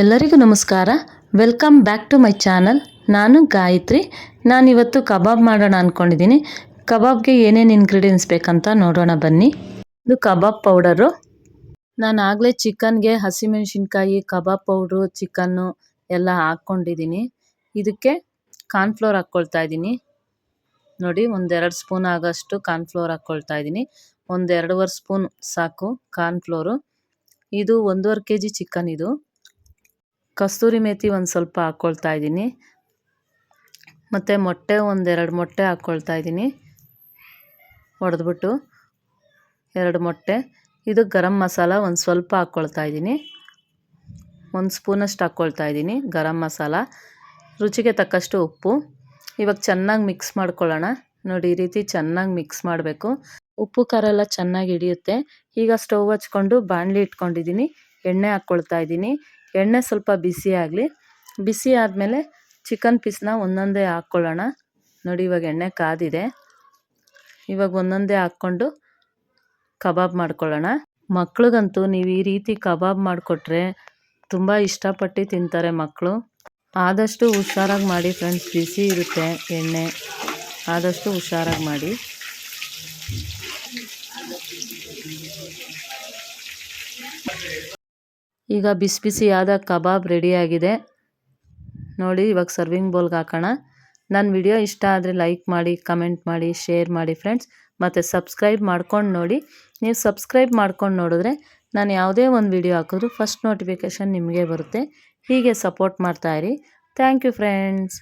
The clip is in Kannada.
ಎಲ್ಲರಿಗೂ ನಮಸ್ಕಾರ. Welcome back to my channel ನಾನು ಗಾಯತ್ರಿ. ನಾನಿವತ್ತು ಕಬಾಬ್ ಮಾಡೋಣ ಅಂದ್ಕೊಂಡಿದ್ದೀನಿ ಕಬಾಬ್ಗೆ ಏನೇನು ಇಂಗ್ರೀಡಿಯೆಂಟ್ಸ್ ಬೇಕಂತ ನೋಡೋಣ ಬನ್ನಿ. ಇದು ಕಬಾಬ್ ಪೌಡರು. ನಾನು ಆಗಲೇ ಚಿಕನ್ಗೆ ಹಸಿಮೆಣಸಿನ್ಕಾಯಿ, ಕಬಾಬ್ ಪೌಡ್ರು, ಚಿಕನ್ನು ಎಲ್ಲ ಹಾಕ್ಕೊಂಡಿದ್ದೀನಿ. ಇದಕ್ಕೆ ಕಾರ್ನ್ಫ್ಲೋರ್ ಹಾಕ್ಕೊಳ್ತಾ ಇದ್ದೀನಿ. ನೋಡಿ, ಒಂದೆರಡು ಸ್ಪೂನ್ ಆಗೋಷ್ಟು ಕಾರ್ನ್ಫ್ಲೋರ್ ಹಾಕ್ಕೊಳ್ತಾ ಇದ್ದೀನಿ. ಒಂದೆರಡುವರೆ ಸ್ಪೂನ್ ಸಾಕು ಕಾರ್ನ್ಫ್ಲೋರು ಇದು ಒಂದೂವರೆ ಕೆ ಜಿ ಚಿಕನ್ ಇದು. ಕಸ್ತೂರಿ ಮೇಥಿ ಒಂದು ಸ್ವಲ್ಪ ಹಾಕ್ಕೊಳ್ತಾ ಇದ್ದೀನಿ. ಮತ್ತು ಮೊಟ್ಟೆ ಒಂದೆರಡು ಮೊಟ್ಟೆ ಹಾಕ್ಕೊಳ್ತಾ ಇದ್ದೀನಿ. ಒಡೆದ್ಬಿಟ್ಟು ಎರಡು ಮೊಟ್ಟೆ. ಇದು ಗರಂ ಮಸಾಲ ಒಂದು ಸ್ವಲ್ಪ ಹಾಕ್ಕೊಳ್ತಾ ಇದ್ದೀನಿ. ಒಂದು ಸ್ಪೂನಷ್ಟು ಹಾಕ್ಕೊಳ್ತಾ ಇದ್ದೀನಿ ಗರಂ ಮಸಾಲ. ರುಚಿಗೆ ತಕ್ಕಷ್ಟು ಉಪ್ಪು. ಇವಾಗ ಚೆನ್ನಾಗಿ ಮಿಕ್ಸ್ ಮಾಡ್ಕೊಳ್ಳೋಣ. ನೋಡಿ, ಈ ರೀತಿ ಚೆನ್ನಾಗಿ ಮಿಕ್ಸ್ ಮಾಡಬೇಕು. ಉಪ್ಪು, ಖಾರ ಎಲ್ಲ ಚೆನ್ನಾಗಿ ಹಿಡಿಯುತ್ತೆ. ಈಗ ಸ್ಟವ್ ಹಚ್ಕೊಂಡು ಬಾಣಲಿ ಇಟ್ಕೊಂಡಿದ್ದೀನಿ. ಎಣ್ಣೆ ಹಾಕ್ಕೊಳ್ತಾ ಇದ್ದೀನಿ. ಎಣ್ಣೆ ಸ್ವಲ್ಪ ಬಿಸಿ ಆಗಲಿ. ಬಿಸಿ ಆದಮೇಲೆ ಚಿಕನ್ ಪೀಸ್ನ ಒಂದೊಂದೇ ಹಾಕ್ಕೊಳ್ಳೋಣ. ನೋಡಿ, ಇವಾಗ ಎಣ್ಣೆ ಕಾದಿದೆ. ಇವಾಗ ಒಂದೊಂದೇ ಹಾಕ್ಕೊಂಡು ಕಬಾಬ್ ಮಾಡ್ಕೊಳ್ಳೋಣ. ಮಕ್ಳಿಗಂತೂ ನೀವು ಈ ರೀತಿ ಕಬಾಬ್ ಮಾಡಿಕೊಟ್ರೆ ತುಂಬ ಇಷ್ಟಪಟ್ಟು ತಿಂತಾರೆ ಮಕ್ಕಳು ಆದಷ್ಟು ಹುಷಾರಾಗಿ ಮಾಡಿ ಫ್ರೆಂಡ್ಸ್, ಬಿಸಿ ಇರುತ್ತೆ ಎಣ್ಣೆ. ಆದಷ್ಟು ಹುಷಾರಾಗಿ ಮಾಡಿ. ಈಗ ಬಿಸಿ ಬಿಸಿಯಾದ ಕಬಾಬ್ ರೆಡಿಯಾಗಿದೆ. ನೋಡಿ, ಇವಾಗ ಸರ್ವಿಂಗ್ ಬೌಲ್ಗೆ ಹಾಕೋಣ. ನನ್ನ ವಿಡಿಯೋ ಇಷ್ಟ ಆದರೆ ಲೈಕ್ ಮಾಡಿ ಕಮೆಂಟ್ ಮಾಡಿ ಶೇರ್ ಮಾಡಿ ಫ್ರೆಂಡ್ಸ್ ಮತ್ತು ಸಬ್ಸ್ಕ್ರೈಬ್ ಮಾಡ್ಕೊಂಡು ನೋಡಿ. ನೀವು ಸಬ್ಸ್ಕ್ರೈಬ್ ಮಾಡ್ಕೊಂಡು ನೋಡಿದ್ರೆ ನಾನು ಯಾವುದೇ ಒಂದು ವಿಡಿಯೋ ಹಾಕಿದ್ರು ಫಸ್ಟ್ ನೋಟಿಫಿಕೇಷನ್ ನಿಮಗೆ ಬರುತ್ತೆ. ಹೀಗೆ ಸಪೋರ್ಟ್ ಮಾಡ್ತಾಯಿರಿ ಥ್ಯಾಂಕ್ ಯು ಫ್ರೆಂಡ್ಸ್